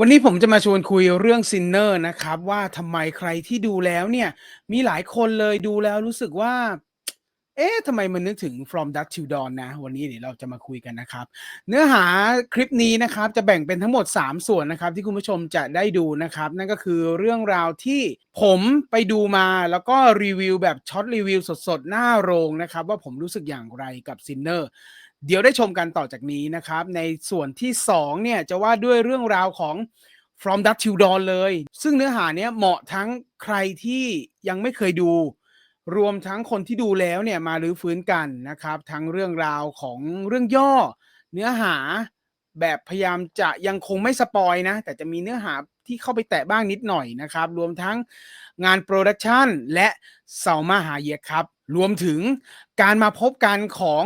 วันนี้ผมจะมาชวนคุยเรื่อง Sinner นะครับ ว่าทำไมใครที่ดูแล้วเนี่ยมีหลายคนเลยดูแล้วรู้สึกว่า เอ๊ะทำไมมันนึกถึง From Dusk Till Dawn นะ วันนี้เดี๋ยวเราจะมาคุยกันนะครับ เนื้อหาคลิปนี้นะครับจะแบ่งเป็นทั้งหมด 3 ส่วนนะครับ ที่คุณผู้ชมจะได้ดูนะครับ นั่นก็คือเรื่องราวที่ผมไปดูมาแล้วก็รีวิวแบบช็อตรีวิวสดๆ หน้าโรงนะครับ ว่าผมรู้สึกอย่างไรกับ Sinner เเดี๋ยวได้ชมกันต่อจากนี้นะครับ ในส่วนที่ 2 เนี่ยจะว่าด้วยเรื่องราวของ From Dusk Till Dawn เลย ซึ่งเนื้อหาเนี้ยเหมาะทั้งใครที่ยังไม่เคยดู รวมทั้งคนที่ดูแล้วเนี่ยมารื้อฟื้นกันนะครับ ทั้งเรื่องราวของเรื่องย่อ เนื้อหาแบบพยายามจะยังคงไม่สปอยนะ แต่จะมีเนื้อหาที่เข้าไปแตะบ้างนิดหน่อยนะครับ รวมทั้งงานโปรดักชันและเซามาหาเยครับ รวมถึงการมาพบกันของ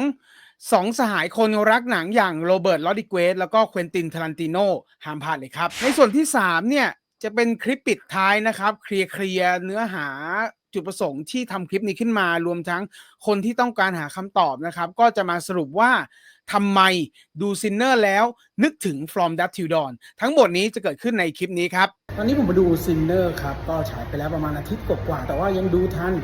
สองสหายคนรักหนังอย่างโรเบิร์ต ลอดิเกสแล้วก็เควินตินทารันติโนห้ามพลาดเลยครับ ในส่วนที่ 3 เนี่ย จะเป็นคลิปปิดท้ายนะครับ เคลียร์เคลียร์เนื้อหาจุดประสงค์ที่ทำคลิปนี้ขึ้นมารวมทั้งคนที่ต้องการหาคำตอบนะครับ ก็จะมาสรุปว่าทำไมดูซินเนอร์แล้วนึกถึง From Dusk Till Dawn ทั้งหมดนี้จะเกิดขึ้นในคลิปนี้ครับ ตอนนี้ผมมาดูซินเนอร์ครับ ก็ฉายไปแล้วประมาณอาทิตย์กว่าๆแต่ว่ายังดูทัน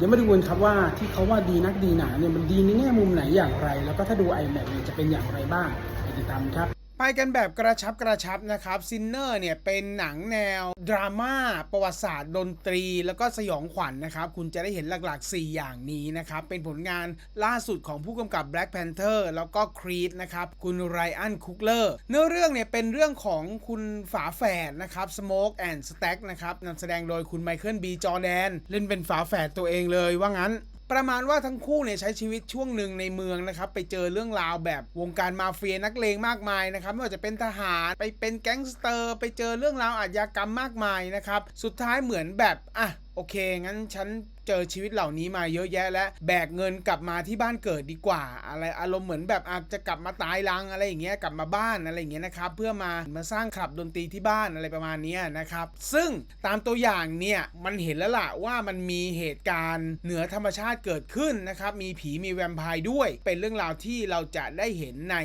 ยังไม่ดูกันครับว่าที่เขาว่าดีนักดีหนาเนี่ยมันดีในแง่มุมไหนอย่างไร แล้วก็ถ้าดู iMac เนี่ยจะเป็นอย่างไรบ้างไปติดตามครับ ไปกันแบบกระชับกระชับนะครับซินเนอร์เนี่ยเป็นหนังแนว ดราม่า ประวัติศาสตร์ดนตรี แล้วก็สยองขวัญนนะครับ คุณจะได้เห็นหลักๆ 4 อย่างนี้นะครับ เป็นผลงานล่าสุดของผู้กำกับ Black Panther แล้วก็ Creed นะครับ คุณไรอันคุกเลอร์เนื้อเรื่องเนี่ยเป็นเรื่องของคุณฝาแฝดนะครับ Smoke and Stack นะครับนำแสดงโดยคุณไมเคิลบีจอแดน เล่นเป็นฝาแฝดตัวเองเลยว่างั้น ประมาณว่าทั้งคู่เนี่ยใช้ชีวิตช่วงหนึ่งในเมืองนะครับไปเจอเรื่องราวแบบวงการมาเฟียนักเลงมากมายนะครับไม่ว่าจะเป็นทหารไปเป็นแก๊งสเตอร์ ไปเจอเรื่องราวอาชญากรรมมากมายนะครับสุดท้ายเหมือนแบบอะโอเคงั้นฉัน เจอชีวิตเหล่านี้มาเยอะแยะ แล้วแบกเงินกลับมาที่บ้านเกิดดีกว่า อะไรอารมณ์เหมือนแบบอาจจะกลับมาตายรังอะไรอย่างเงี้ยกลับมาบ้านอะไรอย่างเงี้ยนะครับเพื่อมามาสร้างคลับดนตรีที่บ้านอะไรประมาณนี้นะครับ ซึ่งตามตัวอย่างเนี่ยมันเห็นแล้วล่ะว่ามันมีเหตุการณ์เหนือธรรมชาติเกิดขึ้นนะครับมีผีมีแวมไพร์ด้วย เป็นเรื่องราวที่เราจะได้เห็นใน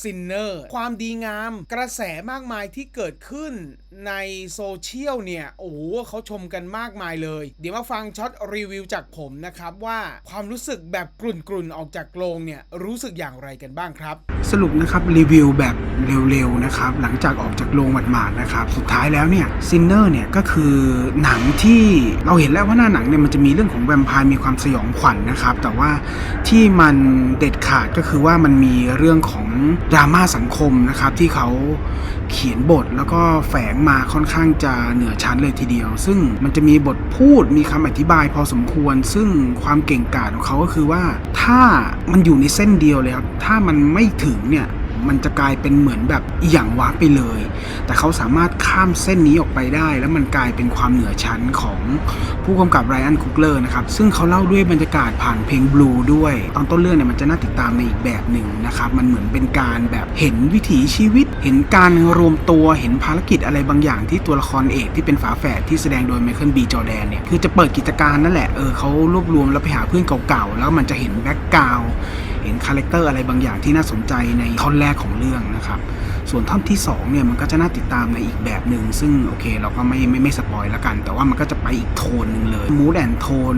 ซินเนอร์ความดีงามกระแสมากมายที่เกิดขึ้นในโซเชียลเนี่ยโอ้โหเขาชมกันมากมายเลย เดี๋ยวมาฟังช็อตรีวิววิวจากผมนะครับว่าความรู้สึกแบบกลุ่นๆออกจากโรงเนี่ยรู้สึกอย่างไรกันบ้างครับ สรุปนะครับรีวิวแบบเร็วๆนะครับหลังจากออกจากโรงหมาดๆนะครับสุดท้ายแล้วเนี่ยซินเนอร์เนี่ยก็คือหนังที่เราเห็นแล้วว่าหน้าหนังเนี่ยมันจะมีเรื่องของแวมไพร์มีความสยองขวัญนนะครับ แต่ว่าที่มันเด็ดขาดก็คือว่ามันมีเรื่องของดราม่าสังคมนะครับที่เขาเขียนบทแล้วก็แฝงมาค่อนข้างจะเหนือชั้นเลยทีเดียว ซึ่งมันจะมีบทพูดมีคำอธิบายพอสมควร ซึ่งความเก่งกาจของเขาก็คือว่า ถ้ามันอยู่ในเส้นเดียวเลยครับ ถ้ามันไม่ถึงเนี่ย มันจะกลายเป็นเหมือนแบบอย่างว้าไปเลย แต่เขาสามารถข้ามเส้นนี้ออกไปได้ แล้วมันกลายเป็นความเหนือชั้นของผู้กำกับไรอันคุกเลอร์นะครับ ซึ่งเขาเล่าด้วยบรรยากาศผ่านเพลงบลูด้วย ตอนต้นเรื่องเนี่ยมันจะน่าติดตามในอีกแบบหนึ่งนะครับ มันเหมือนเป็นการแบบเห็นวิถีชีวิต เห็นการรวมตัว เห็นภารกิจอะไรบางอย่างที่ตัวละครเอกที่เป็นฝาแฝดที่แสดงโดยไมเคิลบีจอแดนเนี่ย คือจะเปิดกิจการนั่นแหละ เออเขารวบรวมแล้วไปหาเพื่อนเก่าๆ แล้วมันจะเห็นแบ็กกราวด์ เห็นคาแรคเตอร์อะไรบางอย่างที่น่าสนใจในท่อนแรกของเรื่องนะครับ ส่วนท่อนที่2เนี่ยมันก็จะน่าติดตามในอีกแบบหนึ่งซึ่งโอเคเราก็ไม่ไม่ไม่สปอยแล้วกัน แต่ว่ามันก็จะไปอีกโทนหนึ่งเลยมูดแอนโทน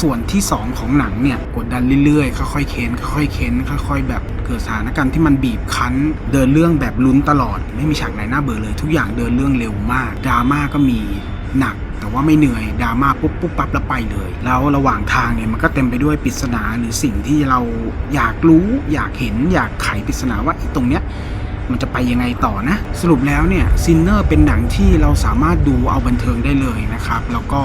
ส่วนที่ 2 ของหนังเนี่ยกดดันเรื่อยๆค่อยๆเค้นค่อยๆเค้นค่อยๆแบบเกิดสถานการณ์ที่มันบีบคั้น เดินเรื่องแบบลุ้นตลอด ไม่มีฉากไหนน่าเบื่อเลย ทุกอย่างเดินเรื่องเร็วมากดราม่าก็มีหนัก แต่ว่าไม่เหนื่อยดราม่าปุ๊บปุ๊บปั๊บแล้วไปเลย แล้วระหว่างทางเนี่ยมันก็เต็มไปด้วยปริศนาหรือสิ่งที่เราอยากรู้ อยากเห็น อยากไขปริศนาว่าตรงเนี้ยมันจะไปยังไงต่อนะ สรุปแล้วเนี่ยซินเนอร์เป็นหนังที่เราสามารถดูเอาบันเทิงได้เลยนะครับ แล้วก็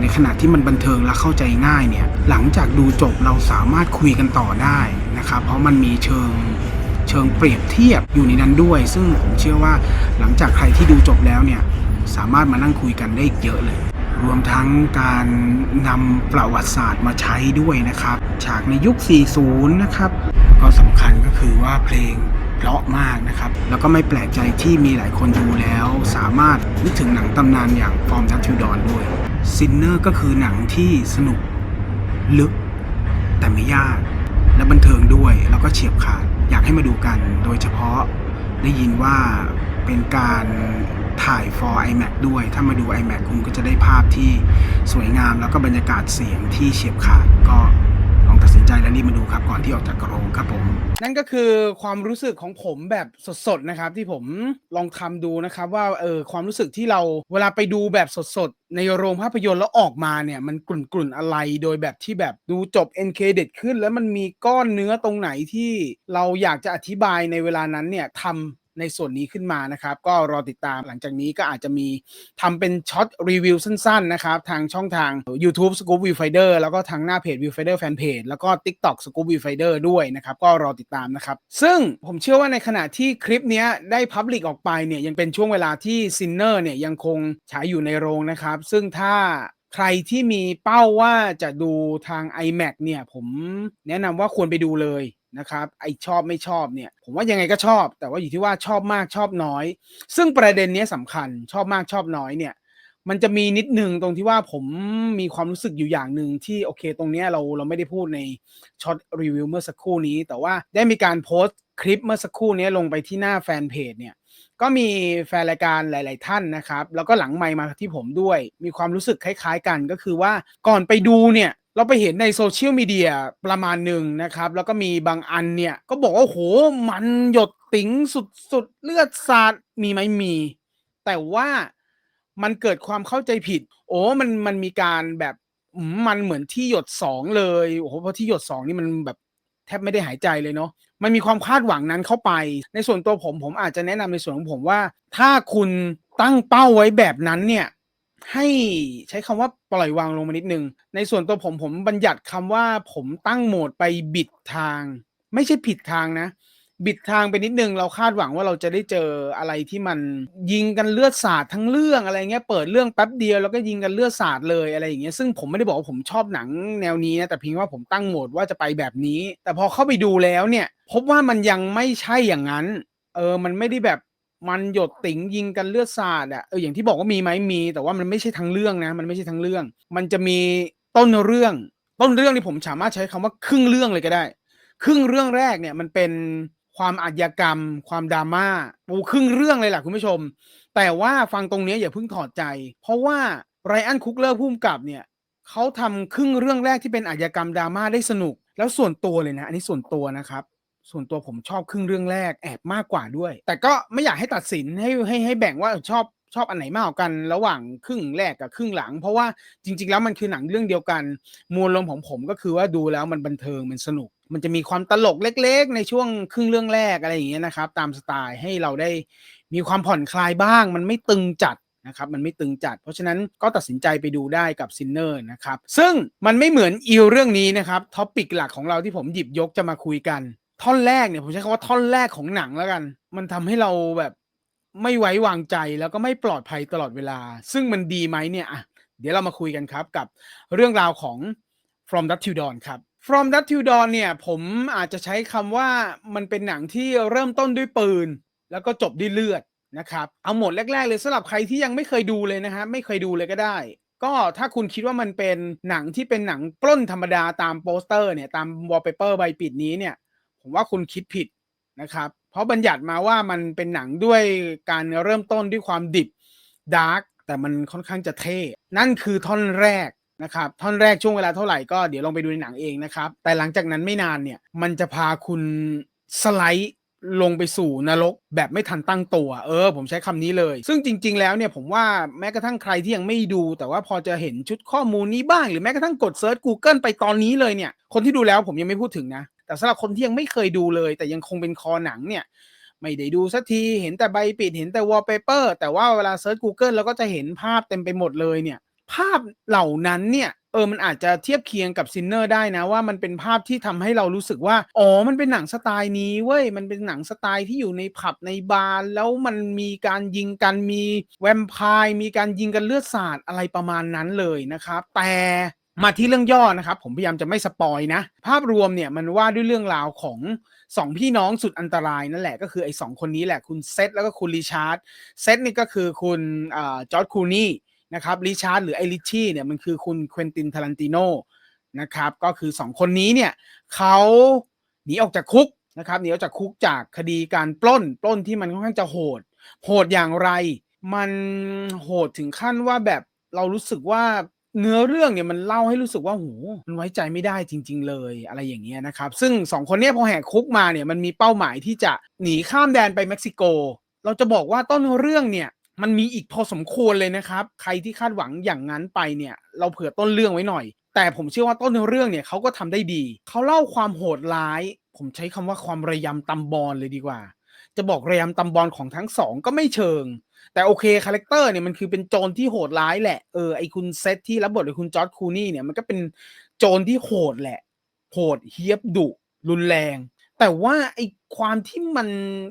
ในขณะที่มันบันเทิงและเข้าใจง่ายเนี่ยหลังจากดูจบเราสามารถคุยกันต่อได้นะครับ เพราะมันมีเชิงเชิงเปรียบเทียบอยู่ในนั้นด้วย ซึ่งผมเชื่อว่าหลังจากใครที่ดูจบแล้วเนี่ย สามารถมานั่งคุยกันได้อีกเยอะเลย รวมทั้งการนำประวัติศาสตร์มาใช้ด้วยนะครับ ฉากในยุค 40 นะครับ ก็สำคัญก็คือว่าเพลงเพราะมากนะครับ แล้วก็ไม่แปลกใจที่มีหลายคนดูแล้ว สามารถนึกถึงหนังตำนานอย่าง From Dusk Till Dawn ด้วย Sinner ก็คือหนังที่สนุกลึก แต่ไม่ยาก และบันเทิงด้วย แล้วก็เฉียบขาด อยากให้มาดูกัน โดยเฉพาะได้ยินว่าเป็นการ ถ่าย for iMac ด้วย ถ้ามาดู iMac คุณก็จะได้ภาพที่สวยงามแล้วก็บรรยากาศเสียงที่เฉียบขาดก็ลองตัดสินใจและรีบมาดูครับก่อนที่ออกจากกรงครับผม นั่นก็คือความรู้สึกของผมแบบสดๆนะครับ ที่ผมลองทำดูนะครับ ว่าเออความรู้สึกที่เราเวลาไปดูแบบสดๆในโรงภาพยนตร์แล้วออกมาเนี่ย มันกลุ่นๆอะไรโดยแบบที่แบบดูจบ NK เด็ดขึ้น แล้วมันมีก้อนเนื้อตรงไหนที่เราอยากจะอธิบายในเวลานั้นเนี่ยทำ ในส่วนนี้ขึ้นมานะครับ ก็รอติดตามหลังจากนี้ก็อาจจะมีทำเป็นช็อตรีวิวสั้นๆนะครับ ทางช่องทาง YouTube Scoop Viewfinder แล้วก็ทางหน้าเพจ Viewfinder Fanpage แล้วก็ TikTok Scoop Viewfinder ด้วยนะครับ ก็รอติดตามนะครับ ซึ่งผมเชื่อว่าในขณะที่คลิปนี้ได้ Public ออกไปเนี่ยยังเป็นช่วงเวลาที่ Sinner เนี่ยยังคงฉายอยู่ในโรงนะครับ ซึ่งถ้าใครที่มีเป้าว่าจะดูทาง iMac เนี่ยผมแนะนำว่าควรไปดูเลย นะครับไอชอบไม่ชอบเนี่ย ผมว่ายังไงก็ชอบ แต่ว่าอยู่ที่ว่าชอบมากชอบน้อย ซึ่งประเด็นเนี้ยสำคัญชอบมากชอบน้อยเนี่ย มันจะมีนิดหนึ่งตรงที่ว่าผมมีความรู้สึกอยู่อย่างหนึ่งที่โอเค ตรงเนี้ยเราเราไม่ได้พูดในช็อตรีวิวเมื่อสักครู่นี้ แต่ว่าได้มีการโพสต์คลิปเมื่อสักครู่นี้ลงไปที่หน้าแฟนเพจเนี่ยก็มีแฟนรายการหลาย ๆ ท่านนะครับ แล้วก็หลังไมค์มาที่ผมด้วย มีความรู้สึกคล้าย ๆ กันก็คือว่าก่อนไปดูเนี่ย เราไปเห็นในโซเชียลมีเดียประมาณหนึ่งนะครับ แล้วก็มีบางอันเนี่ย ก็บอกว่าโหมันหยดติ๋งสุดๆ เลือดสาดมีไหมมี แต่ว่ามันเกิดความเข้าใจผิด โอ้มันมันมีการแบบมันเหมือนที่หยดสองเลยโอ้โหเพราะที่หยดสองนี่มันแบบแทบไม่ได้หายใจเลยเนาะมันมีความคาดหวังนั้นเข้าไป ในส่วนตัวผมผมอาจจะแนะนำในส่วนของผมว่า ถ้าคุณตั้งเป้าไว้แบบนั้นเนี่ย ให้ใช้คำว่าปล่อยวางลงมานิดนึง ในส่วนตัวผมผมบัญญัติคำว่าผมตั้งโหมดไปบิดทาง ไม่ใช่ผิดทางนะ บิดทางไปนิดนึง เราคาดหวังว่าเราจะได้เจออะไรที่มันยิงกันเลือดสาดทั้งเรื่องอะไรเงี้ยเปิดเรื่องแป๊บเดียวแล้วก็ยิงกันเลือดสาดเลยอะไรอย่างเงี้ยซึ่งผมไม่ได้บอกว่าผมชอบหนังแนวนี้นะแต่เพียงว่าผมตั้งโหมดว่าจะไปแบบนี้ แต่พอเข้าไปดูแล้วเนี่ย พบว่ามันยังไม่ใช่อย่างนั้นเออ มันไม่ได้แบบ มันหยดติ๋งยิงกันเลือดสาดอะเอออย่างที่บอกว่ามีไหมมี แต่ว่ามันไม่ใช่ทั้งเรื่องนะ มันไม่ใช่ทั้งเรื่อง มันจะมีต้นเรื่อง ต้นเรื่องนี่ผมสามารถใช้คำว่าครึ่งเรื่องเลยก็ได้ ครึ่งเรื่องแรกเนี่ยมันเป็นความอาชญากรรม ความดราม่าโอ้ครึ่งเรื่องเลยแหละคุณผู้ชม แต่ว่าฟังตรงนี้อย่าเพิ่งถอดใจ เพราะว่าไรอันคุกเลอร์พุ่มกับเนี่ยเขาทำครึ่งเรื่องแรกที่เป็นอาชญากรรมดราม่าได้สนุก แล้วส่วนตัวเลยนะ อันนี้ส่วนตัวนะครับ ส่วนตัวผมชอบครึ่งเรื่องแรกแอบมากกว่าด้วย แต่ก็ไม่อยากให้ตัดสินให้ให้ให้แบ่งว่าชอบชอบอันไหนมากกว่ากันระหว่างครึ่งแรกกับครึ่งหลัง เพราะว่าจริง ๆ แล้วมันคือหนังเรื่องเดียวกันมวลรวมของผมก็คือว่าดูแล้วมันบันเทิงมันสนุก มันจะมีความตลกเล็ก ๆ ในช่วงครึ่งเรื่องแรกอะไรอย่างเงี้ยนะครับ ตามสไตล์ให้เราได้มีความผ่อนคลายบ้าง มันไม่ตึงจัดนะครับมันไม่ตึงจัด เพราะฉะนั้นก็ตัดสินใจไปดูได้กับซินเนอร์นะครับซึ่งมันไม่เหมือนอิวเรื่องนี้นะครับท็อปิกหลักของเราที่ผมหยิบยกจะมาคุยกัน ท่อนแรกเนี่ยผมใช้คำว่าท่อนแรกของหนังแล้วกัน มันทำให้เราแบบไม่ไว้วางใจแล้วก็ไม่ปลอดภัยตลอดเวลา ซึ่งมันดีไหมเนี่ยอะเดี๋ยวเรามาคุยกันครับกับเรื่องราวของ From Dust Till Dawn ครับ From Dust Till Dawn เนี่ย ผมอาจจะใช้คำว่ามันเป็นหนังที่เริ่มต้นด้วยปืน แล้วก็จบด้วยเลือดนะครับ เอาหมดแรก ๆ เลยสำหรับใครที่ยังไม่เคยดูเลยนะฮะไม่เคยดูเลยก็ได้ ก็ถ้าคุณคิดว่ามันเป็นหนังที่เป็นหนังปล้นธรรมดาตามโปสเตอร์เนี่ย ตามวอลเปเปอร์ใบปิดนี้เนี่ย ผมว่าคุณคิดผิดนะครับ เพราะบัญญัติมาว่ามันเป็นหนังด้วยการเริ่มต้นด้วยความดิบดาร์กแต่มันค่อนข้างจะเท่ นั่นคือท่อนแรกนะครับ ท่อนแรกช่วงเวลาเท่าไหร่ก็เดี๋ยวลองไปดูในหนังเองนะครับ แต่หลังจากนั้นไม่นานเนี่ย มันจะพาคุณสไลด์ลงไปสู่นรกแบบไม่ทันตั้งตัว เออ ผมใช้คำนี้เลย ซึ่งจริง ๆ แล้วเนี่ยผมว่าแม้กระทั่งใครที่ยังไม่ดู แต่ว่าพอจะเห็นชุดข้อมูลนี้บ้าง หรือแม้กระทั่งกดเซิร์ช Google ไปตอนนี้เลยเนี่ย คนที่ดูแล้วผมยังไม่พูดถึงนะ แต่สำหรับคนที่ยังไม่เคยดูเลย แต่ยังคงเป็นคอหนังเนี่ยไม่ได้ดูสักทีเห็นแต่ใบปิดเห็นแต่วอลเปเปอร์แต่ว่าเวลาเซิร์ช Google เราก็จะเห็นภาพเต็มไปหมดเลยเนี่ย ภาพเหล่านั้นเนี่ยเออมันอาจจะเทียบเคียงกับซินเนอร์ได้นะว่ามันเป็นภาพที่ทำให้เรารู้สึกว่า อ๋อ มันเป็นหนังสไตล์นี้เว้ย มันเป็นหนังสไตล์ที่อยู่ในผับในบาร์แล้วมันมีการยิงกันมีแวมไพร์มีการยิงกันเลือดสาดอะไรประมาณนั้นเลยนะครับ แต่ มาที่เรื่องย่อนะครับ ผมพยายามจะไม่สปอยนะ ภาพรวมเนี่ยมันว่าด้วยเรื่องราวของสองพี่น้องสุดอันตรายนั่นแหละก็คือไอ้สองคนนี้แหละคุณเซตแล้วก็คุณริชาร์ดเซตนี่ก็คือคุณจอร์ดคูนี่นะครับริชาร์ดหรือไอริชี่เนี่ยมันคือคุณเควินตินทารันติโนนะครับก็คือ 2 คนนี้เนี่ยเขาหนีออกจากคุกนะครับหนีออกจากคุกจากคดีการปล้นปล้นที่มันค่อนข้างจะโหด โหดอย่างไร มันโหดถึงขั้นว่าแบบเรารู้สึกว่า เนื้อเรื่องเนี่ยมันเล่าให้รู้สึกว่าโหมันไว้ใจไม่ได้จริง ๆ เลยอะไรอย่างเงี้ยนะครับ ซึ่งสองคนเนี้ยพอแหกคุกมาเนี่ยมันมีเป้าหมายที่จะหนีข้ามแดนไปเม็กซิโก เราจะบอกว่าต้นเรื่องเนี่ยมันมีอีกพอสมควรเลยนะครับ ใครที่คาดหวังอย่างนั้นไปเนี่ยเราเผื่อต้นเรื่องไว้หน่อย แต่ผมเชื่อว่าต้นเรื่องเนี่ยเขาก็ทำได้ดี เขาเล่าความโหดร้าย ผมใช้คำว่าความระยำตำบอลเลยดีกว่า จะบอกระยำตำบอลของทั้งสองก็ไม่เชิง แต่โอเคคาแรคเตอร์เนี่ยมันคือเป็นโจรที่โหดร้ายแหละเออไอคุณเซตที่รับบทโดยคุณจอร์ดคูนี่เนี่ยมันก็เป็นโจรที่โหดแหละ โหดเฮียบดุรุนแรง แต่ว่าไอความที่มัน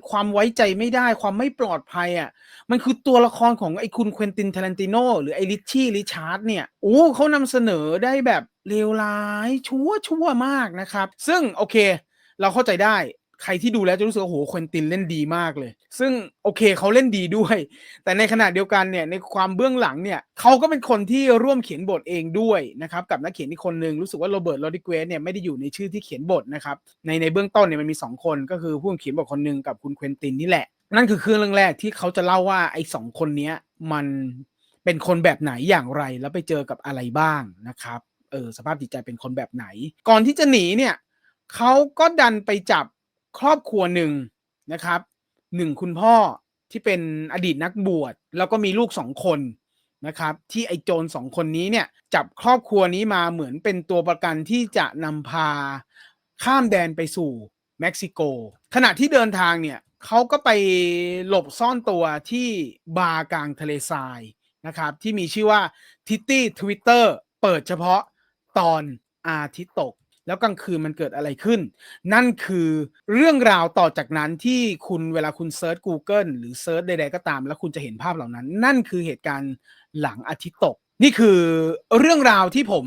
ความไว้ใจไม่ได้ความไม่ปลอดภัยอะมันคือตัวละครของไอคุณเควินตินเทลันติโนหรือไอ้ลิชชี่ริชาร์ดเนี่ยโอ้เขานำเสนอได้แบบเลวร้ายชั่วชั่วมากนะครับ ซึ่งโอเค เราเข้าใจได้ ใครที่ดูแล้วจะรู้สึกว่าโหควินตินเล่นดีมากเลย ซึ่งโอเคเขาเล่นดีด้วย แต่ในขณะเดียวกันเนี่ยในความเบื้องหลังเนี่ยเขาก็เป็นคนที่ร่วมเขียนบทเองด้วยนะครับกับนักเขียนอีกคนหนึ่งรู้สึกว่าโรเบิร์ตโรดิเกสเนี่ยไม่ได้อยู่ในชื่อที่เขียนบทนะครับในในเบื้องต้นเนี่ยมันมี 2 คนก็คือผู้เขียนบทคนหนึ่งกับคุณเควินตินนี่แหละ นั่นคือคือเรื่องแรกที่เขาจะเล่าว่าไอ้สองคนเนี้ยมันเป็นคนแบบไหนอย่างไรแล้วไปเจอกับอะไรบ้างนะครับเออสภาพจิตใจเป็นคนแบบไหน ก่อนที่จะหนีเนี่ยเขาก็ดันไปจับ ครอบครัวหนึ่งนะครับหนึ่งคุณพ่อที่เป็นอดีตนักบวชแล้วก็มีลูกสองคนนะครับที่ไอโจรสองคนนี้เนี่ยจับครอบครัวนี้มาเหมือนเป็นตัวประกันที่จะนำพาข้ามแดนไปสู่เม็กซิโก ขณะที่เดินทางเนี่ยเขาก็ไปหลบซ่อนตัวที่บาร์กลางทะเลทรายนะครับที่มีชื่อว่าทิตตี้ทวิตเตอร์เปิดเฉพาะตอนอาทิตย์ตก แล้วกลางคืนมันเกิดอะไรขึ้น นั่นคือเรื่องราวต่อจากนั้นที่คุณเวลาคุณเซิร์ช Google หรือเซิร์ชใดๆก็ตาม แล้วคุณจะเห็นภาพเหล่านั้น นั่นคือเหตุการณ์หลังอาทิตย์ตก นี่คือเรื่องราวที่ผม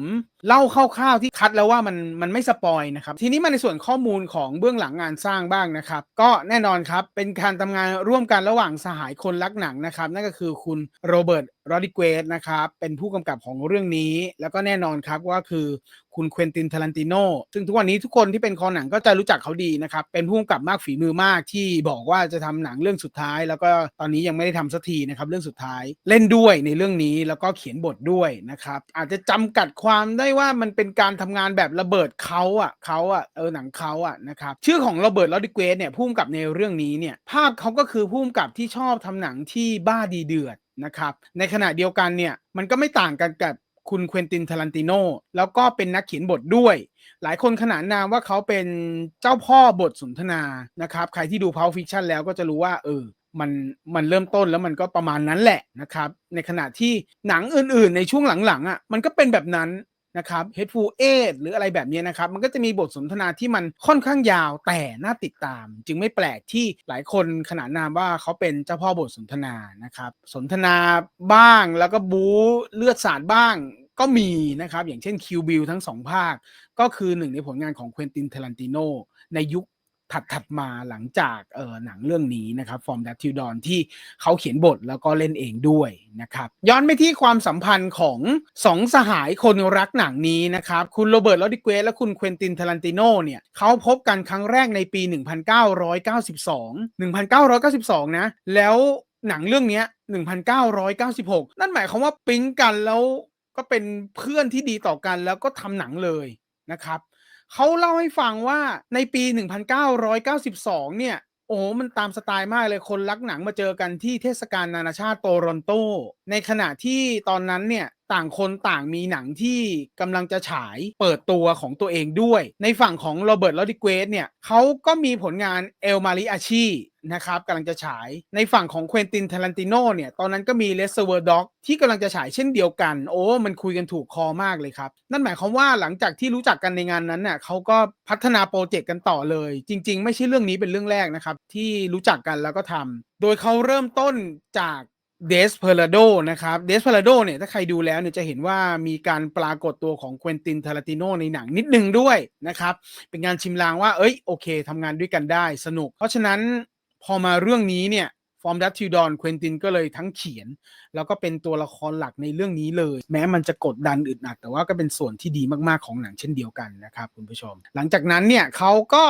เล่าคร่าวๆที่คัดแล้วว่ามันมันไม่สปอยนะครับ ทีนี้มาในส่วนข้อมูลของเบื้องหลังงานสร้างบ้างนะครับ ก็แน่นอนครับ เป็นการทำงานร่วมกันระหว่างสหายคนรักหนังนะครับ นั่นก็คือคุณโรเบิร์ตโรดิเกสนะครับเป็นผู้กำกับของเรื่องนี้ แล้วก็แน่นอนครับว่าคือคุณเควินตินทารันติโนซึ่งทุกวันนี้ทุกคนที่เป็นคอหนังก็จะรู้จักเขาดีนะครับ เป็นผู้กำกับมากฝีมือมากที่บอกว่าจะทำหนังเรื่องสุดท้าย แล้วก็ตอนนี้ยังไม่ได้ทำสักทีนะครับเรื่องสุดท้ายเล่นด้วยในเรื่องนี้แล้วก็เขียนบทด้วยนะครับอาจจะจำกัดความได้ว่ามันเป็นการทำงานแบบระเบิดเขาอะเขาอะเออหนังเขาอะนะครับชื่อของโรเบิร์ตลอดิเกสเนี่ยผู้กำกับในเรื่องนี้เนี่ยภาพเขาก็คือผู้กำกับที่ชอบทำหนังที่บ้าดีเดือดนะครับในขณะเดียวกันเนี่ยมันก็ไม่ต่างกันกับคุณเควินตินทารันติโนแล้วก็เป็นนักเขียนบทด้วย หลายคนขนานนามว่าเขาเป็นเจ้าพ่อบทสนทนานะครับใครที่ดูพาวฟิ c ชันแล้วก็จะรู้ว่าเออมันมันเริ่มต้นแล้วมันก็ประมาณนั้นแหละนะครับ ในขณะที่หนังอื่นๆ ในช่วงหลังๆอะมันก็เป็นแบบนั้น นะครับ Headful Eight หรืออะไรแบบนี้นะครับ มันก็จะมีบทสนทนาที่มันค่อนข้างยาวแต่น่าติดตาม จึงไม่แปลกที่หลายคนขนานนามว่าเขาเป็นเจ้าพ่อบทสนทนานะครับ สนทนาบ้างแล้วก็บู๊เลือดสาดบ้างก็มีนะครับ อย่างเช่นคิวบิลทั้งสองภาค ก็คือหนึ่งในผลงานของเควินตินเทลันติโนในยุค ถัดถัดมาหลังจากเออหนังเรื่องนี้นะครับฟอร์มดัตทิวดอนที่เขาเขียนบทแล้วก็เล่นเองด้วยนะครับย้อนไปที่ความสัมพันธ์ของสองสหายคนรักหนังนี้นะครับคุณโรเบิร์ตลอดิเกสและคุณเควินตินทารันติโนเนี่ยเขาพบกันครั้งแรกในปี 1992 1992 นะ แล้วหนังเรื่องนี้ 1996 นั่นหมายความว่าปิ๊งกันแล้วก็เป็นเพื่อนที่ดีต่อกันแล้วก็ทำหนังเลยนะครับ เขาเล่าให้ฟังว่าในปี 1992 เนี่ย โอ้มันตามสไตล์มากเลยคนรักหนังมาเจอกันที่เทศกาลนานาชาติโตรอนโต ในขณะที่ตอนนั้นเนี่ย ต่างคนต่างมีหนังที่กำลังจะฉายเปิดตัวของตัวเองด้วย ในฝั่งของโรเบิร์ตลอดิเกสเนี่ยเขาก็มีผลงานเอลมาริอาชีนะครับกำลังจะฉายในฝั่งของเควินตินทารันติโนเนี่ย ตอนนั้นก็มีเลสเซอร์ด็อกที่กำลังจะฉายเช่นเดียวกัน โอ้ มันคุยกันถูกคอมากเลยครับ นั่นหมายความว่าหลังจากที่รู้จักกันในงานนั้นน่ะเขาก็พัฒนาโปรเจกต์กันต่อเลย จริง ๆ ไม่ใช่เรื่องนี้เป็นเรื่องแรกนะครับ ที่รู้จักกันแล้วก็ทำโดยเขาเริ่มต้นจาก เดสเพลโดนะครับเดสเพลโดเนี่ยถ้าใครดูแล้วเนี่ยจะเห็นว่ามีการปรากฏตัวของเควินตินทารันติโนในหนังนิดนึงด้วยนะครับ เป็นงานชิมลางว่า เอ้ยโอเคทำงานด้วยกันได้สนุก เพราะฉะนั้นพอมาเรื่องนี้เนี่ยฟอร์มดัตทิวดอนเควินตินก็เลยทั้งเขียน แล้วก็เป็นตัวละครหลักในเรื่องนี้เลย แม้มันจะกดดันอึดอัดแต่ว่าก็เป็นส่วนที่ดีมากๆของหนังเช่นเดียวกันนะครับคุณผู้ชม หลังจากนั้นเนี่ยเขาก็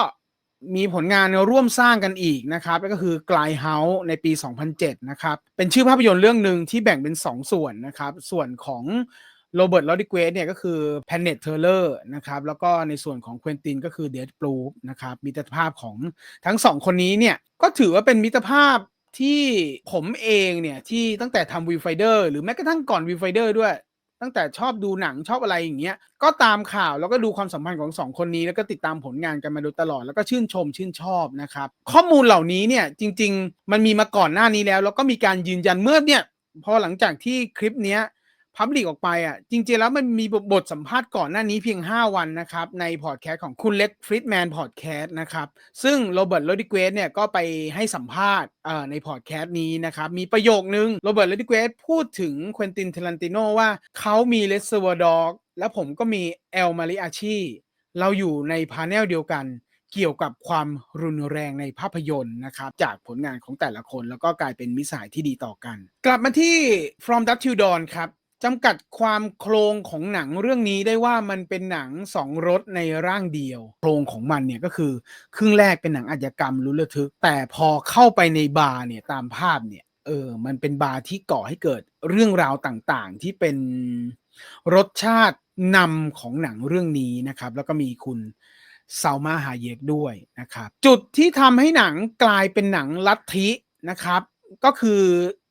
มีผลงานร่วมสร้างกันอีกนะครับก็คือ g l i House ในปี 2007 นะครับ เป็นชื่อภาพยนตร์เรื่องหนึ่งที่แบ่งเป็น 2 ส่วนนะครับ ส่วนของโรเบิร์ตลอดิเกสเนี่ยก็คือ Planet t e r r o r นะครับ แล้วก็ในส่วนของควินตินก็คือ Death Proof นะครับ มิตรภาพของทั้งสองคนนี้เนี่ยก็ถือว่าเป็นมิตรภาพที่ผมเองเนี่ยที่ตั้งแต่ทำวิวไฟเดอร์หรือแม้กระทั่งก่อนวิวไฟเดอร์ด้วย ตั้งแต่ชอบดูหนังชอบอะไรอย่างเงี้ย ก็ตามข่าวแล้วก็ดูความสัมพันธ์ของสองคนนี้ แล้วก็ติดตามผลงานกันมาโดยตลอด แล้วก็ชื่นชมชื่นชอบนะครับ ข้อมูลเหล่านี้เนี่ยจริง ๆ มันมีมาก่อนหน้านี้แล้ว แล้วก็มีการยืนยันเมื่อเนี่ยพอหลังจากที่คลิปเนี้ย พับลิกออกไปอะ จริงๆแล้วมันมีบทสัมภาษณ์ก่อนหน้านี้เพียง 5 วันนะครับ ในพอดแคสต์ของคุณเล็กฟริดแมนพอดแคสต์นะครับ ซึ่งโรเบิร์ตโรดิเกสเนี่ยก็ไปให้สัมภาษณ์ในพอดแคสต์นี้นะครับ มีประโยคนึงโรเบิร์ตโรดิเกสพูดถึงควินตินเทลันติโนว่าเขามีเลสเซอร์ดอกและผมก็มีเอลมาริอาชีเราอยู่ในพาเนลเดียวกันเกี่ยวกับความรุนแรงในภาพยนตร์นะครับ จากผลงานของแต่ละคนแล้วก็กลายเป็นมิสหายที่ดีต่อกัน กลับมาที่ From Dusk Till Dawn ครับ จำกัดความโครงของหนังเรื่องนี้ได้ว่ามันเป็นหนังสองรสในร่างเดียว โครงของมันเนี่ยก็คือ ครึ่งแรกเป็นหนังอาชญากรรมรุนระทึก แต่พอเข้าไปในบาร์เนี่ยตามภาพเนี่ยเออมันเป็นบาร์ที่ก่อให้เกิดเรื่องราวต่างๆ ที่เป็นรสชาตินำของหนังเรื่องนี้นะครับ แล้วก็มีคุณซามาฮาเยกด้วยนะครับ จุดที่ทำให้หนังกลายเป็นหนังลัทธินะครับ ก็คือ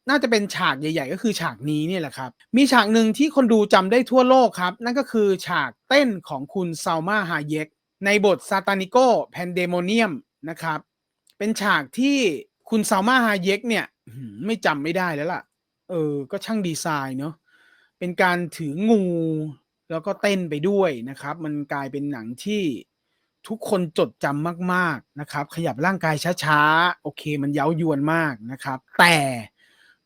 น่าจะเป็นฉากใหญ่ ๆ ก็คือฉากนี้เนี่ยแหละครับ มีฉากหนึ่งที่คนดูจำได้ทั่วโลกครับ นั่นก็คือฉากเต้นของคุณซามาฮาเยกในบทซาตานิโกแพนเดโมเนียมนะครับ เป็นฉากที่คุณซามาฮาเยกเนี่ยไม่จำไม่ได้แล้วล่ะ เออ ก็ช่างดีไซน์เนาะเป็นการถืองูแล้วก็เต้นไปด้วยนะครับ มันกลายเป็นหนังที่ทุกคนจดจำมาก ๆนะครับ ขยับร่างกายช้า ๆ โอเค มันเย้ายวนมากนะครับ แต่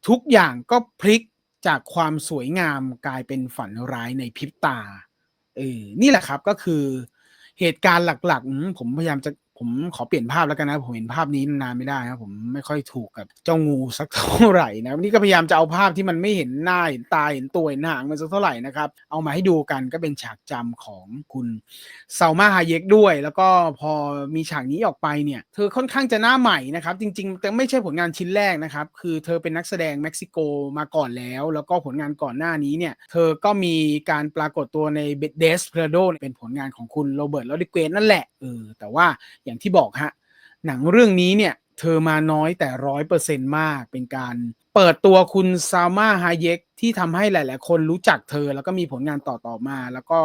ทุกอย่างก็พลิกจากความสวยงามกลายเป็นฝันร้ายในพริบตาเออนี่แหละครับก็คือเหตุการณ์หลัก ๆ ผมพยายามจะ ผมขอเปลี่ยนภาพแล้วกันนะ ผมเห็นภาพนี้นานไม่ได้ครับผมไม่ค่อยถูกกับเจ้างูสักเท่าไหร่นะนี่ก็พยายามจะเอาภาพที่มันไม่เห็นหน้าเห็นตาเห็นตัวเห็นหางมันสักเท่าไหร่นะครับเอามาให้ดูกันก็เป็นฉากจำของคุณเซามาฮาเยกด้วย แล้วก็พอมีฉากนี้ออกไปเนี่ยเธอค่อนข้างจะหน้าใหม่นะครับ จริงๆแต่ไม่ใช่ผลงานชิ้นแรกนะครับ คือเธอเป็นนักแสดงเม็กซิโกมาก่อนแล้ว แล้วก็ผลงานก่อนหน้านี้เนี่ยเธอก็มีการปรากฏตัวในเดสเพรโดเป็นผลงานของคุณโรเบิร์ตลอดิเกนนั่นแหละเออแต่ว่าอย่างที่บอกฮะหนังเรื่องนี้เนี่ยเธอมาน้อยแต่ร้อยเปอร์เซ็นต์มากเป็นการเปิดตัวคุณซาม่าฮาเยกที่ทำให้หลาย ๆ คนรู้จักเธอ แล้วก็มีผลงานต่อ ๆ มา แล้วก็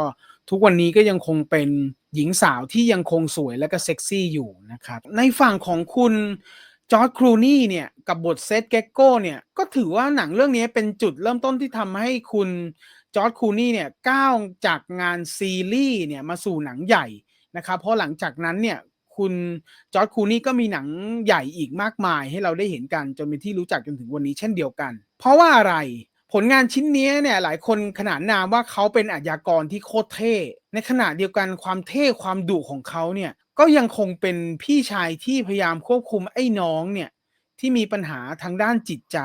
ทุกวันนี้ก็ยังคงเป็นหญิงสาวที่ยังคงสวยและก็เซ็กซี่อยู่นะครับ ในฝั่งของคุณจอร์ดครูนี่เนี่ยกับบทเซตเกโก้เนี่ยก็ถือว่าหนังเรื่องนี้เป็นจุดเริ่มต้นที่ทำให้คุณจอร์ดครูนี่เนี่ยก้าวจากงานซีรีส์เนี่ยมาสู่หนังใหญ่นะครับเพราะหลังจากนั้นเนี่ย คุณจอร์ดคูนี่ก็มีหนังใหญ่อีกมากมาย ให้เราได้เห็นกันจนเป็นที่รู้จักจนถึงวันนี้เช่นเดียวกัน เพราะว่าอะไรผลงานชิ้นนี้เนี่ยหลายคนขนานนามว่าเขาเป็นอาญากรที่โคตรเท่ ในขณะเดียวกันความเท่ความดุของเขาเนี่ยก็ยังคงเป็นพี่ชายที่พยายามควบคุมไอ้น้องเนี่ยที่มีปัญหาทางด้านจิตใจ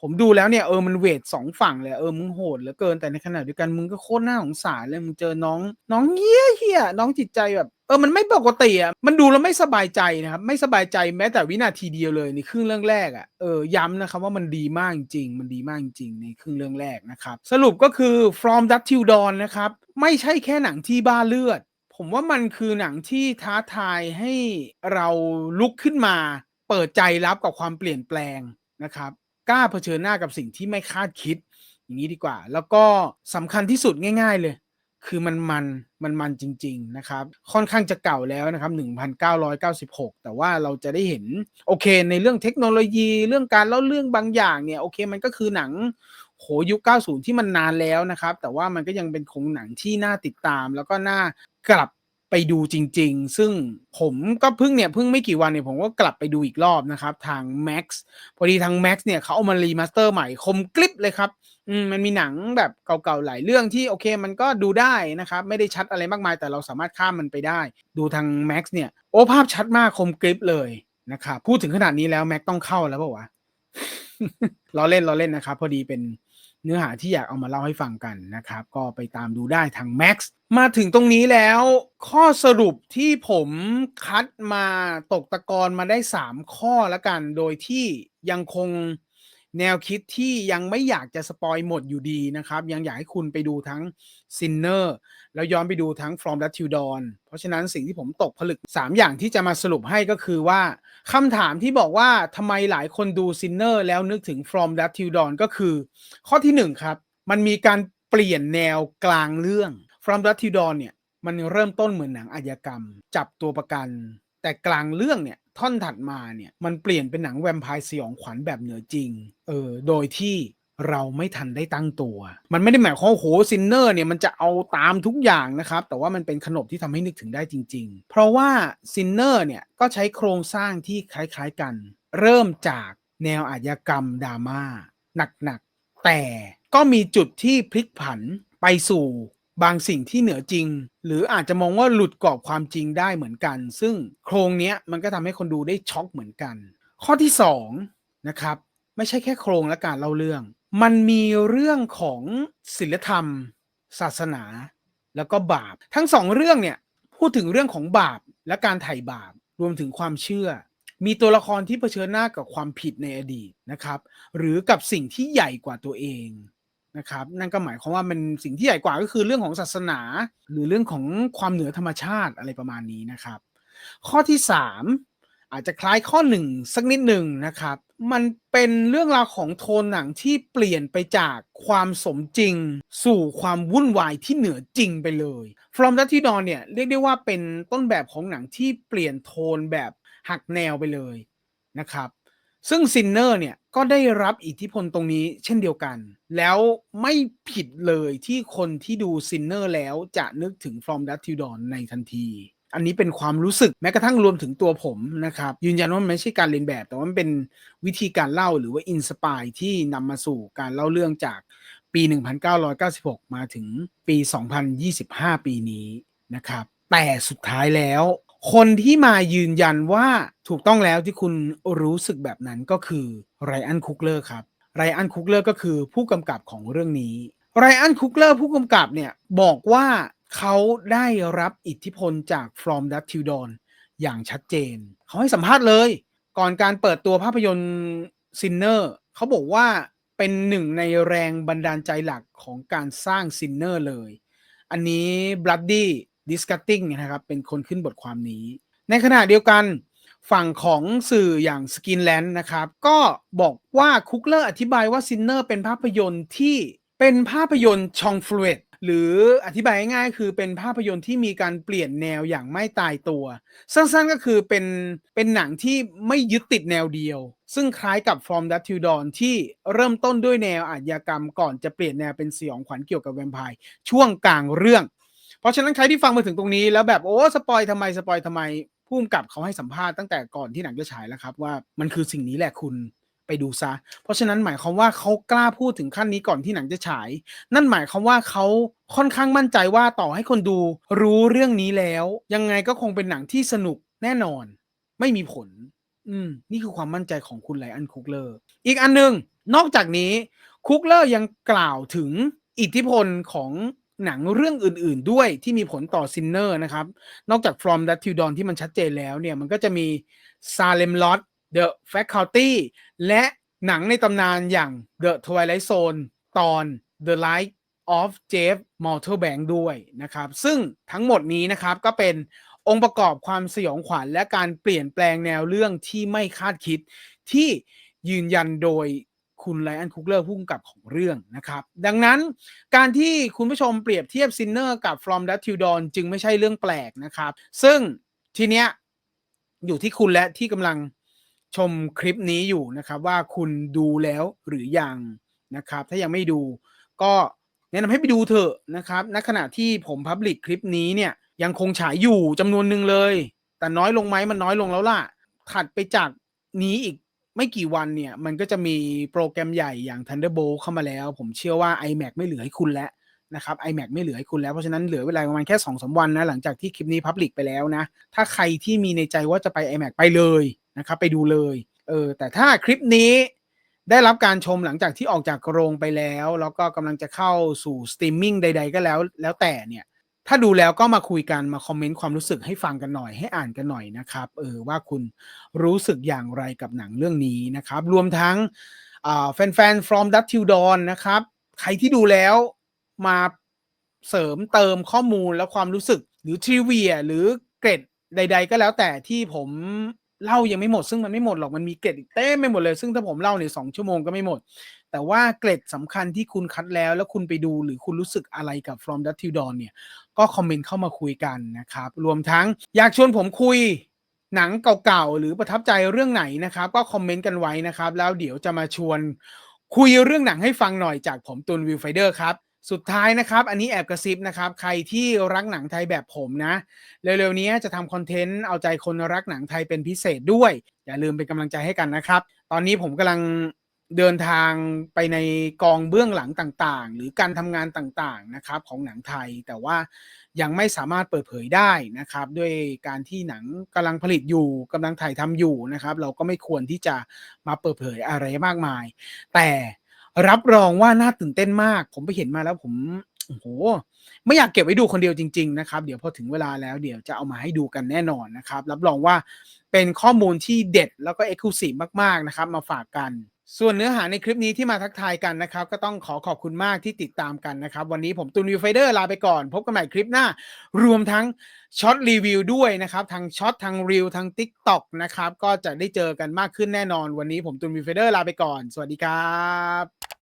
ผมดูแล้วเนี่ยเออมันเวทสองฝั่งเลยเออมึงโหดเหลือเกินแต่ในขณะเดียวกันมึงก็โคตรน่าสงสารเลยมึงเจอน้องน้องเหี้ยเหี้ยน้องจิตใจแบบเออมันไม่ปกติอะมันดูแล้วไม่สบายใจนะครับไม่สบายใจแม้แต่วินาทีเดียวเลยในครึ่งเรื่องแรกอะเออย้ำนะครับว่ามันดีมากจริง มันดีมากจริงในครึ่งเรื่องแรกนะครับสรุปก็คือ From d u s Till Dawn นะครับไม่ใช่แค่หนังที่บ้าเลือด ผมว่ามันคือหนังที่ท้าทายให้เราลุกขึ้นมา เปิดใจรับกับความเปลี่ยนแปลงนะครับ กล้าเผชิญหน้ากับสิ่งที่ไม่คาดคิด อย่างนี้ดีกว่า แล้วก็สำคัญที่สุดง่าย ๆเลย คือมันมันมันมันจริง ๆ นะครับ ค่อนข้างจะเก่าแล้วนะครับ 1996 แต่ว่าเราจะได้เห็น โอเค ในเรื่องเทคโนโลยีเรื่องการเล่าเรื่องบางอย่างเนี่ยโอเคมันก็คือหนังโหยุค 90 ที่มันนานแล้วนะครับ แต่ว่ามันก็ยังเป็นคงหนังที่น่าติดตาม แล้วก็น่ากลับ ไปดูจริง ๆ ซึ่งผมก็เพิ่งเนี่ยเพิ่งไม่กี่วันเนี่ยผมก็กลับไปดูอีกรอบนะครับ ทาง Max พอดีทาง Max เนี่ยเขาเอามารีมาสเตอร์ใหม่คมกลิปเลยครับอืมมันมีหนังแบบเก่าๆหลายเรื่องที่โอเค มันก็ดูได้นะครับ ไม่ได้ชัดอะไรมากมาย แต่เราสามารถข้ามมันไปได้ ดูทาง Max เนี่ยโอ้ภาพชัดมากคมกริปเลยนะครับพูดถึงขนาดนี้แล้ว Max ต้องเข้าแล้วเปล่าวะล้อเล่นล้อเล่นนะครับพอดีเป็น เนื้อหาที่อยากเอามาเล่าให้ฟังกันนะครับ ก็ไปตามดูได้ทาง Max มาถึงตรงนี้แล้ว ข้อสรุปที่ผมคัดมาตกตะกอนมาได้ 3 ข้อละกัน โดยที่ยังคง แนวคิดที่ยังไม่อยากจะสปอยหมดอยู่ดีนะครับ ยังอยากให้คุณไปดูทั้ง Sinner แล้วย้อนไปดูทั้ง From That Till Dawn เพราะฉะนั้นสิ่งที่ผมตกผลึก 3 อย่างที่จะมาสรุปให้ก็คือว่าคำถามที่บอกว่าทำไมหลายคนดู Sinner แล้วนึกถึง From That Till Dawn ก็คือ ข้อที่ 1 ครับ มันมีการเปลี่ยนแนวกลางเรื่อง From That Till Dawn เนี่ยมันเริ่มต้นเหมือนหนังอาชญากรรม จับตัวประกัน แต่กลางเรื่องเนี่ย ท่อนถัดมาเนี่ยมันเปลี่ยนเป็นหนังแวมไพร์สยองขวัญแบบเหนือจริง เออ โดยที่เราไม่ทันได้ตั้งตัว มันไม่ได้หมายความโหซินเนอร์เนี่ยมันจะเอาตามทุกอย่างนะครับ แต่ว่ามันเป็นขนบที่ทำให้นึกถึงได้จริง ๆ เพราะว่าซินเนอร์เนี่ยก็ใช้โครงสร้างที่คล้ายๆกัน เริ่มจากแนวอาชญากรรมดราม่าหนักๆ แต่ก็มีจุดที่พลิกผันไปสู่ บางสิ่งที่เหนือจริง หรืออาจจะมองว่าหลุดกรอบความจริงได้เหมือนกัน ซึ่งโครงเนี้ยมันก็ทำให้คนดูได้ช็อกเหมือนกัน ข้อที่2นะครับไม่ใช่แค่โครงและการเล่าเรื่อง มันมีเรื่องของศิลธรรม ศาสนา แล้วก็บาป ทั้งสองเรื่องเนี่ยพูดถึงเรื่องของบาปและการไถ่บาปรวมถึงความเชื่อ มีตัวละครที่เผชิญหน้ากับความผิดในอดีตนะครับ หรือกับสิ่งที่ใหญ่กว่าตัวเอง นะครับนั่นก็หมายความว่ามันสิ่งที่ใหญ่กว่าก็คือเรื่องของศาสนา หรือเรื่องของความเหนือธรรมชาติอะไรประมาณนี้นะครับ ข้อที่ 3 อาจจะคล้ายข้อ1สักนิดหนึ่งนะครับ มันเป็นเรื่องราวของโทนหนังที่เปลี่ยนไปจากความสมจริง สู่ความวุ่นวายที่เหนือจริงไปเลย From d a t i d o n เนี่ยเรียกได้ว่าเป็นต้นแบบของหนังที่เปลี่ยนโทนแบบหักแนวไปเลยนะครับ ซึ่งซินเนอร์เนี่ยก็ได้รับอิทธิพลตรงนี้เช่นเดียวกัน แล้วไม่ผิดเลยที่คนที่ดูซินเนอร์แล้วจะนึกถึง From d a t Till Dawn ในทันที อันนี้เป็นความรู้สึกแม้กระทั่งรวมถึงตัวผมนะครับ ยืนยันว่ามันไม่ใช่การเรียนแบบ แต่ว่ามันเป็นวิธีการเล่าหรือว่าอินสปายที่นำมาสู่การเล่าเรื่องจากปี 1996 มาถึงปี 2025 ปีนี้นะครับ แต่สุดท้ายแล้ว คนที่มายืนยันว่าถูกต้องแล้วที่คุณรู้สึกแบบนั้นก็คือไรอันคุกเลอร์ครับไรอันคุกเลอร์ก็คือผู้กำกับของเรื่องนี้ไรอันคุกเลอร์ผู้กำกับเนี่ยบอกว่าเขาได้รับอิทธิพลจาก From That Till Dawn อย่างชัดเจน เขาให้สัมภาษณ์เลย ก่อนการเปิดตัวภาพยนตร์ซินเนอร์เขาบอกว่าเป็นหนึ่งในแรงบันดาลใจหลักของการสร้างซินเนอร์เลย อันนี้ Bloody Disgusting นะครับ เป็นคนขึ้นบทความนี้ ในขณะเดียวกันฝั่งของสื่ออย่าง Skinland นะครับ ก็บอกว่าคุกเลอร์อธิบายว่าซินเนอร์เป็นภาพยนตร์ที่เป็นภาพยนตร์ชองฟลูดหรืออธิบายง่ายๆคือเป็นภาพยนตร์ที่มีการเปลี่ยนแนวอย่างไม่ตายตัว สั้นๆก็คือเป็นเป็นหนังที่ไม่ยึดติดแนวเดียว ซึ่งคล้ายกับ From That Till Dawn ที่เริ่มต้นด้วยแนวอาชญากรรมก่อนจะเปลี่ยนแนวเป็นสยองขวัญเกี่ยวกับแวมไพร์ช่วงกลางเรื่อง เพราะฉะนั้นใครที่ฟังมาถึงตรงนี้แล้วแบบโอ้สปอยทำไมสปอยทำไมผู้กำกับเขาให้สัมภาษณ์ตั้งแต่ก่อนที่หนังจะฉายแล้วครับว่ามันคือสิ่งนี้แหละคุณไปดูซะ เพราะฉะนั้นหมายความว่าเขากล้าพูดถึงขั้นนี้ก่อนที่หนังจะฉาย นั่นหมายความว่าเขาค่อนข้างมั่นใจว่าต่อให้คนดูรู้เรื่องนี้แล้ว ยังไงก็คงเป็นหนังที่สนุกแน่นอน ไม่มีผล อืม นี่คือความมั่นใจของคุณไลอันคุกเลอร์ อีกอันหนึ่งนอกจากนี้คุกเลอร์ยังกล่าวถึงอิทธิพลของ หนังเรื่องอื่น ๆ ด้วยที่มีผลต่อซินเนอร์นะครับ นอกจาก From That Till Dawn ที่มันชัดเจนแล้วเนี่ย มันก็จะมี Salem Lot The Faculty และหนังในตำนานอย่าง The Twilight Zone ตอน The Light of Jeff m o r t a l Bank ด้วยนะครับ ซึ่งทั้งหมดนี้นะครับก็เป็นองค์ประกอบความสยองขวัญและการเปลี่ยนแปลงแนวเรื่องที่ไม่คาดคิดที่ยืนยันโดย คุณไลอันคุกเลอร์ผู้กำกับของเรื่องนะครับ ดังนั้นการที่คุณผู้ชมเปรียบเทียบซินเนอร์กับ From That Till Dawn จึงไม่ใช่เรื่องแปลกนะครับ ซึ่งทีเนี้ยอยู่ที่คุณและที่กำลังชมคลิปนี้อยู่นะครับ ว่าคุณดูแล้วหรือยังนะครับ ถ้ายังไม่ดูก็แนะนำให้ไปดูเถอะนะครับณขณะที่ผมพับลิกคลิปนี้เนี่ยยังคงฉายอยู่จำนวนหนึ่งเลย แต่น้อยลงไหมมันน้อยลงแล้วล่ะ ถัดไปจากนี้อีก ไม่กี่วันเนี่ย มันก็จะมีโปรแกรมใหญ่อย่าง Thunderbolt เข้ามาแล้ว ผมเชื่อว่า iMac ไม่เหลือให้คุณแล้วนะครับ iMac ไม่เหลือให้คุณแล้ว เพราะฉะนั้นเหลือเวลาประมาณแค่2อสวันนะ หลังจากที่คลิปนี้พับลิกไปแล้วนะ ถ้าใครที่มีในใจว่าจะไป iMac ไปเลยนะครับ ไปดูเลย เออ แต่ถ้าคลิปนี้ได้รับการชมหลังจากที่ออกจากโรงไปแล้ว แล้วก็กำลังจะเข้าสู่สตรีมมิ่งใด ๆ ก็แล้ว แล้วแต่เนี่ย ถ้าดูแล้วก็มาคุยกันมาคอมเมนต์ความรู้สึกให้ฟังกันหน่อยให้อ่านกันหน่อยนะครับเออว่าคุณรู้สึกอย่างไรกับหนังเรื่องนี้นะครับ รวมทั้งแฟนๆ from d u t Till Dawn นะครับ ใครที่ดูแล้วมาเสริมเติมข้อมูลและความรู้สึกหรือทริเวียหรือเกร็ดใด ๆ ก็แล้วแต่ที่ผม เล่ายังไม่หมดซึ่งมันไม่หมดหรอกมันมีเกร็ดอีกเต็มไปหมดเลย ซึ่งถ้าผมเล่าในสองชั่วโมงก็ไม่หมด แต่ว่าเกร็ดสำคัญที่คุณคัดแล้ว แล้วคุณไปดูหรือคุณรู้สึกอะไรกับ From d u t Till Dawn เนี่ย ก็คอมเมนต์เข้ามาคุยกันนะครับ รวมทั้งอยากชวนผมคุยหนังเก่าๆ หรือประทับใจเรื่องไหนนะครับ ก็คอมเมนต์กันไว้นะครับ แล้วเดี๋ยวจะมาชวนคุยเรื่องหนังให้ฟังหน่อยจากผมตุนวิวไฟเดอร์ครับ สุดท้ายนะครับ อันนี้แอบกระซิบนะครับ ใครที่รักหนังไทยแบบผมนะ เร็วๆนี้จะทำคอนเทนต์เอาใจคนรักหนังไทยเป็นพิเศษด้วย อย่าลืมเป็นกำลังใจให้กันนะครับ ตอนนี้ผมกำลังเดินทางไปในกองเบื้องหลังต่างๆ หรือการทำงานต่างๆนะครับของหนังไทย แต่ว่ายังไม่สามารถเปิดเผยได้นะครับ ด้วยการที่หนังกำลังผลิตอยู่กำลังถ่ายทำอยู่นะครับ เราก็ไม่ควรที่จะมาเปิดเผยอะไรมากมาย แต่ รับรองว่าน่าตื่นเต้นมาก ผมไปเห็นมาแล้วผมโอ้โหไม่อยากเก็บไว้ดูคนเดียวจริง ๆ นะครับ เดี๋ยวพอถึงเวลาแล้วเดี๋ยวจะเอามาให้ดูกันแน่นอนนะครับ รับรองว่าเป็นข้อมูลที่เด็ดแล้วก็เอ็กซ์คลูซีฟมากๆนะครับ มาฝากกัน ส่วนเนื้อหาในคลิปนี้ที่มาทักทายกันนะครับ ก็ต้องขอขอบคุณมากที่ติดตามกันนะครับ วันนี้ผมตูนวิวไฟเดอร์ลาไปก่อน พบกันใหม่คลิปหน้า รวมทั้งช็อตรีวิวด้วยนะครับ ทางช็อตทางรีวทาง Tik t o อกนะครับ ก็จะได้เจอกันมากขึ้นแน่นอน วันนี้ผมตูนวิวไฟเดอร์ลาไปก่อน สวัสดีครับ